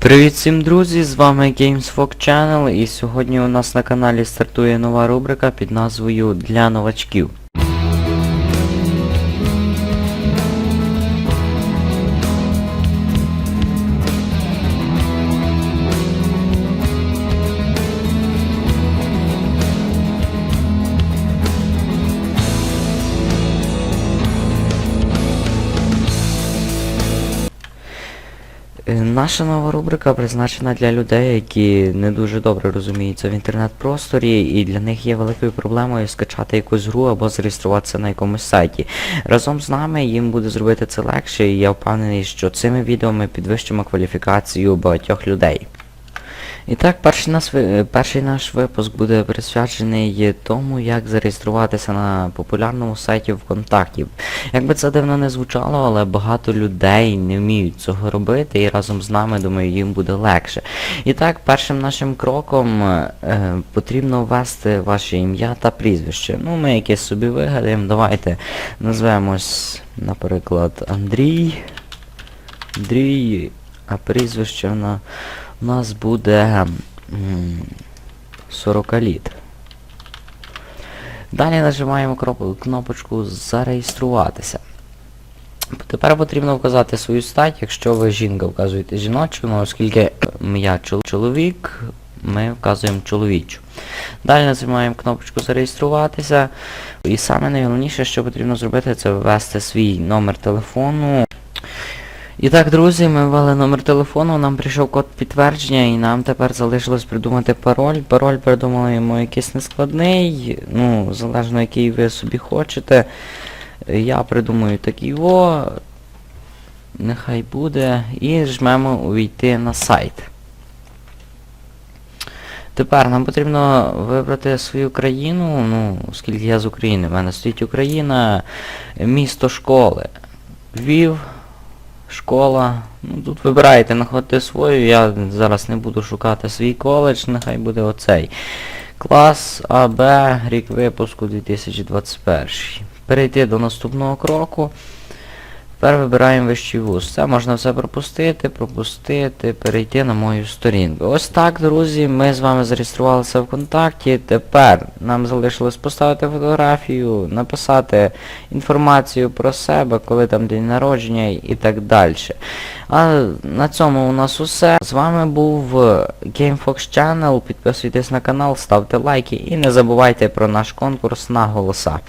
Привіт всім друзі, з вами GamesFog Channel і сьогодні у нас на каналі стартує нова рубрика під назвою Для новачків. Наша нова рубрика призначена для людей, які не дуже добре розуміються в інтернет-просторі, і для них є великою проблемою скачати якусь гру або зареєструватися на якомусь сайті. Разом з нами їм буде зробити це легше, і я впевнений, що цими відео ми підвищимо кваліфікацію багатьох людей. І так, перший, ви- е, перший наш випуск буде присвячений тому, як зареєструватися на популярному сайті ВКонтакті. Як би це дивно не звучало, але багато людей не вміють цього робити, і разом з нами, думаю, їм буде легше. І так, першим нашим кроком е, потрібно ввести ваше ім'я та прізвище. Ну, ми якесь собі вигадаємо. Давайте назвемось, наприклад, Андрій. Андрій, а прізвище в на- у нас буде 40 літ. Далі нажимаємо кнопочку зареєструватися. Тепер потрібно вказати свою стать, якщо ви жінка, вказуєте жіночу, ну оскільки я чоловік, ми вказуємо чоловічу. Далі нажимаємо кнопочку зареєструватися. І саме найголовніше, що потрібно зробити, це ввести свій номер телефону. І так, друзі, ми ввели номер телефону, нам прийшов код підтвердження і нам тепер залишилось придумати пароль. Пароль придумаємо якийсь нескладний, ну, залежно який ви собі хочете. Я придумаю такий во, нехай буде, і жмемо увійти на сайт. Тепер нам потрібно вибрати свою країну, ну, оскільки я з України, в мене стоїть Україна, місто школи. Львів, школа. Ну тут вибираєте, знаходите свою, я зараз не буду шукати свій коледж, нехай буде оцей. Клас АБ, рік випуску 2021. Перейти до наступного кроку. Тепер вибираємо вищий вуз. Це можна все пропустити, пропустити, перейти на мою сторінку. Ось так, друзі, ми з вами зареєструвалися в контакті. Тепер нам залишилось поставити фотографію, написати інформацію про себе, коли там день народження і так далі. А на цьому у нас усе. З вами був GameFox Channel. Підписуйтесь на канал, ставте лайки і не забувайте про наш конкурс на голоса.